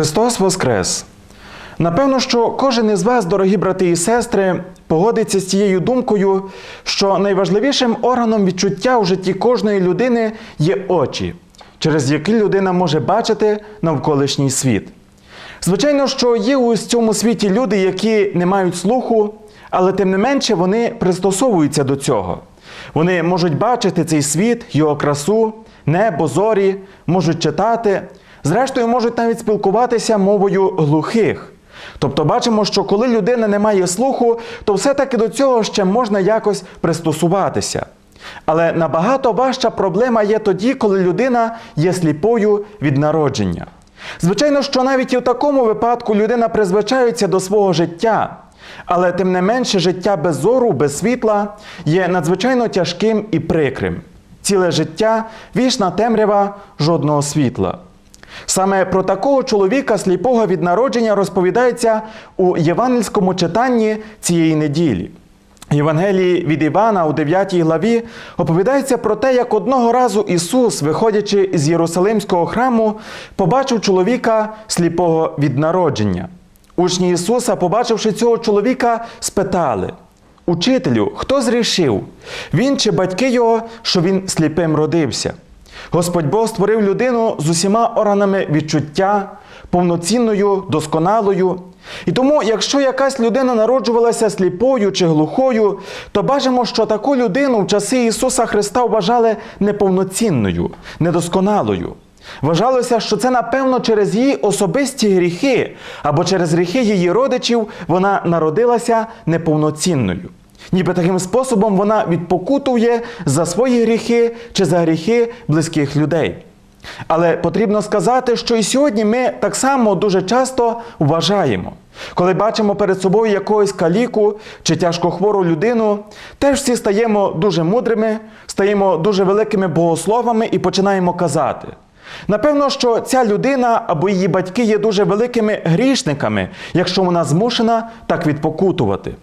Христос Воскрес! Напевно, що кожен із вас, дорогі брати і сестри, погодиться з цією думкою, що найважливішим органом відчуття у житті кожної людини є очі, через які людина може бачити навколишній світ. Звичайно, що є у цьому світі люди, які не мають слуху, але тим не менше вони пристосовуються до цього. Вони можуть бачити цей світ, його красу, небо, зорі, можуть читати, зрештою можуть навіть спілкуватися мовою глухих. Тобто бачимо, що коли людина не має слуху, то все-таки до цього ще можна якось пристосуватися. Але набагато важча проблема є тоді, коли людина є сліпою від народження. Звичайно, що навіть і в такому випадку людина призвичається до свого життя, але тим не менше життя без зору, без світла є надзвичайно тяжким і прикрим. Ціле життя вічна темрява жодного світла. Саме про такого чоловіка сліпого від народження розповідається у євангельському читанні цієї неділі. В Євангелії від Івана у 9 главі оповідається про те, як одного разу Ісус, виходячи з Єрусалимського храму, побачив чоловіка сліпого від народження. Учні Ісуса, побачивши цього чоловіка, спитали: Учителю, хто зрішив? Він чи батьки його, що він сліпим родився? Господь Бог створив людину з усіма органами відчуття, повноцінною, досконалою. І тому, якщо якась людина народжувалася сліпою чи глухою, то бачимо, що таку людину в часи Ісуса Христа вважали неповноцінною, недосконалою. Вважалося, що це напевно через її особисті гріхи або через гріхи її родичів вона народилася неповноцінною. Ніби таким способом вона відпокутує за свої гріхи чи за гріхи близьких людей. Але потрібно сказати, що і сьогодні ми так само дуже часто вважаємо, коли бачимо перед собою якогось каліку чи тяжкохвору людину, теж всі стаємо дуже мудрими, стаємо дуже великими богословами і починаємо казати. Напевно, що ця людина або її батьки є дуже великими грішниками, якщо вона змушена так відпокутувати.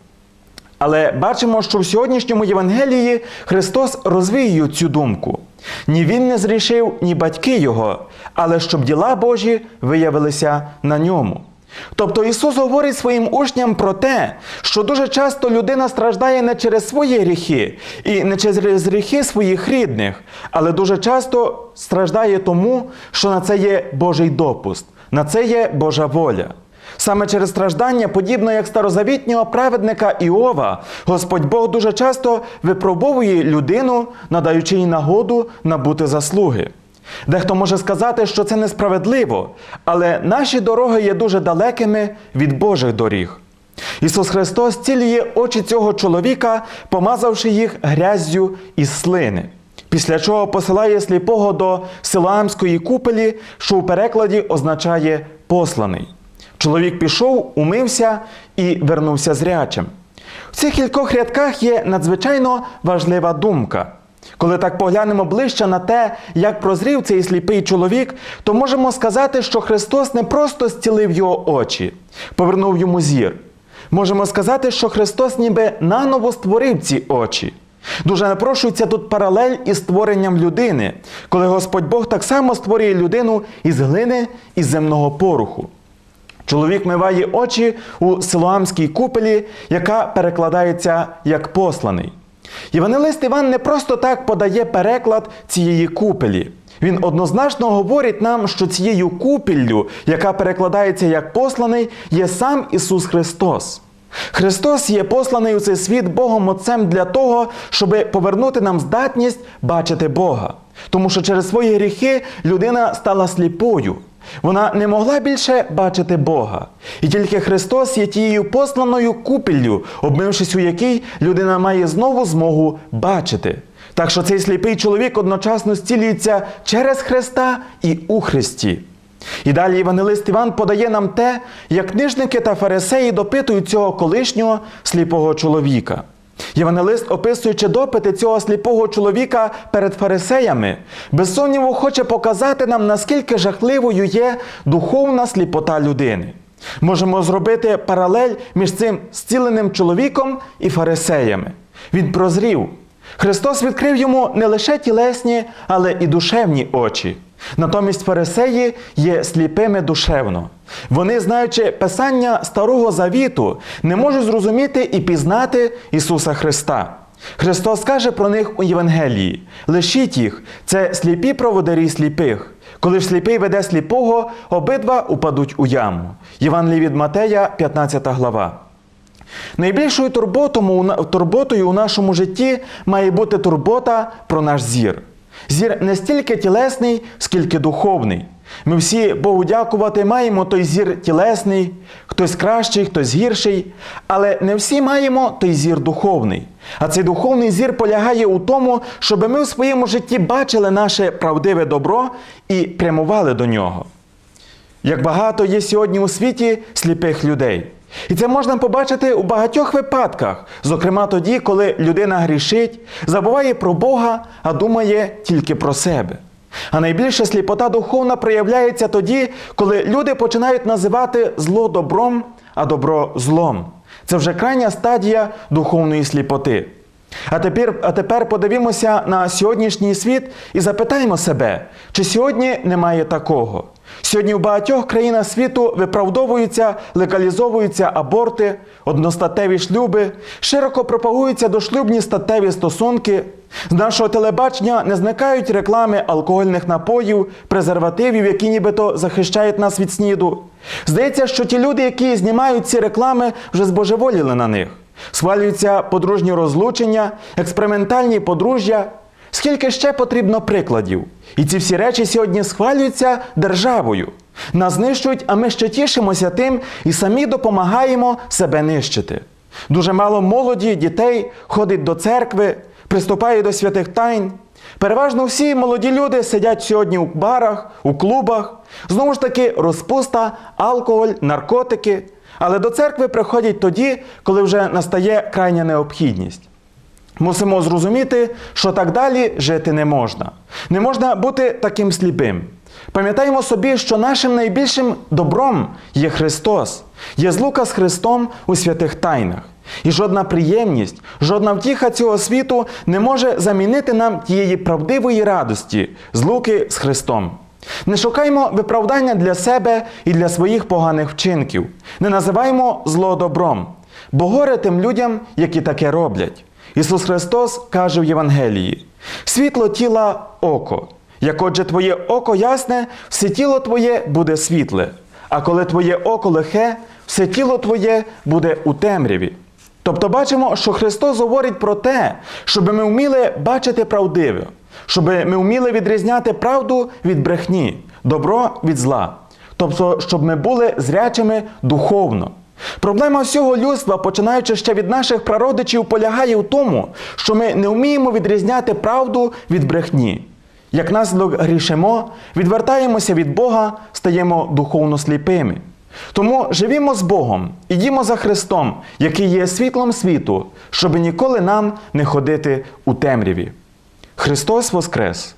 Але бачимо, що в сьогоднішньому Євангелії Христос розвіює цю думку. Ні він не зрішив, ні батьки його, але щоб діла Божі виявилися на ньому. Тобто Ісус говорить своїм учням про те, що дуже часто людина страждає не через свої гріхи і не через гріхи своїх рідних, але дуже часто страждає тому, що на це є Божий допуск, на це є Божа воля. Саме через страждання, подібно як старозавітнього праведника Іова, Господь Бог дуже часто випробовує людину, надаючи їй нагоду набути заслуги. Дехто може сказати, що це несправедливо, але наші дороги є дуже далекими від Божих доріг. Ісус Христос цілює очі цього чоловіка, помазавши їх гряззю із слини. Після чого посилає сліпого до Силаамської купелі, що у перекладі означає посланий. Чоловік пішов, умився і вернувся зрячим. В цих кількох рядках є надзвичайно важлива думка. Коли так поглянемо ближче на те, як прозрів цей сліпий чоловік, то можемо сказати, що Христос не просто зцілив його очі, повернув йому зір. Можемо сказати, що Христос ніби наново створив ці очі. Дуже напрошується тут паралель із створенням людини, коли Господь Бог так само створює людину із глини і земного поруху. Чоловік миває очі у Силуамській купелі, яка перекладається як посланий. Євангелист Іван не просто так подає переклад цієї купелі. Він однозначно говорить нам, що цією купіллю, яка перекладається як посланий, є сам Ісус Христос. Христос є посланий у цей світ Богом Отцем для того, щоб повернути нам здатність бачити Бога. Тому що через свої гріхи людина стала сліпою. Вона не могла більше бачити Бога. І тільки Христос є тією посланою купіллю, обмившись у якій людина має знову змогу бачити. Так що цей сліпий чоловік одночасно зцілюється через Христа і у Христі. І далі Євангелист Іван подає нам те, як книжники та фарисеї допитують цього колишнього сліпого чоловіка. Євангелист, описуючи допити цього сліпого чоловіка перед фарисеями, без сумніву хоче показати нам, наскільки жахливою є духовна сліпота людини. Можемо зробити паралель між цим зціленим чоловіком і фарисеями. Він прозрів. Христос відкрив йому не лише тілесні, але і душевні очі. Натомість фарисеї є сліпими душевно. Вони, знаючи Писання Старого Завіту, не можуть зрозуміти і пізнати Ісуса Христа. Христос каже про них у Євангелії: лишіть їх, це сліпі проводарі сліпих. Коли ж сліпий веде сліпого, обидва упадуть у яму. Євангелій від Матея, 15 глава. Найбільшою турботою, у нашому житті має бути турбота про наш зір. Зір не стільки тілесний, скільки духовний. Ми всі Богу дякувати маємо той зір тілесний, хтось кращий, хтось гірший, але не всі маємо той зір духовний. А цей духовний зір полягає у тому, щоб ми в своєму житті бачили наше правдиве добро і прямували до нього. Як багато є сьогодні у світі сліпих людей. І це можна побачити у багатьох випадках, зокрема тоді, коли людина грішить, забуває про Бога, а думає тільки про себе. А найбільше сліпота духовна проявляється тоді, коли люди починають називати зло добром, а добро злом. Це вже крайня стадія духовної сліпоти. А тепер, а тепер подивімося на сьогоднішній світ і запитаємо себе, чи сьогодні немає такого. Сьогодні в багатьох країнах світу виправдовуються, легалізовуються аборти, одностатеві шлюби, широко пропагуються дошлюбні статеві стосунки. З нашого телебачення не зникають реклами алкогольних напоїв, презервативів, які нібито захищають нас від сніду. Здається, що ті люди, які знімають ці реклами, вже збожеволіли на них. Свалюються подружні розлучення, експериментальні подружжя. Скільки ще потрібно прикладів? І ці всі речі сьогодні схвалюються державою. Нас знищують, а ми ще тішимося тим і самі допомагаємо себе нищити. Дуже мало молоді, дітей ходить до церкви, приступає до святих тайн. Переважно всі молоді люди сидять сьогодні у барах, у клубах. Знову ж таки, розпуста, алкоголь, наркотики. Але до церкви приходять тоді, коли вже настає крайня необхідність. Мусимо зрозуміти, що так далі жити не можна. Не можна бути таким сліпим. Пам'ятаємо собі, що нашим найбільшим добром є Христос, є злука з Христом у святих тайнах. І жодна приємність, жодна втіха цього світу не може замінити нам тієї правдивої радості, злуки з Христом. Не шукаймо виправдання для себе і для своїх поганих вчинків. Не називаємо зло добром, бо горе тим людям, які таке роблять. Ісус Христос каже в Євангелії: світло тіла око. Як отже твоє око ясне, все тіло твоє буде світле, а коли твоє око лихе, все тіло твоє буде у темряві. Тобто бачимо, що Христос говорить про те, щоб ми вміли бачити правдиве, щоб ми вміли відрізняти правду від брехні, добро від зла. Тобто, щоб ми були зрячими духовно. Проблема всього людства, починаючи ще від наших прародичів, полягає в тому, що ми не вміємо відрізняти правду від брехні. Як наслідок грішимо, відвертаємося від Бога, стаємо духовно сліпими. Тому живімо з Богом, ідімо за Христом, який є світлом світу, щоб ніколи нам не ходити у темряві. Христос Воскрес!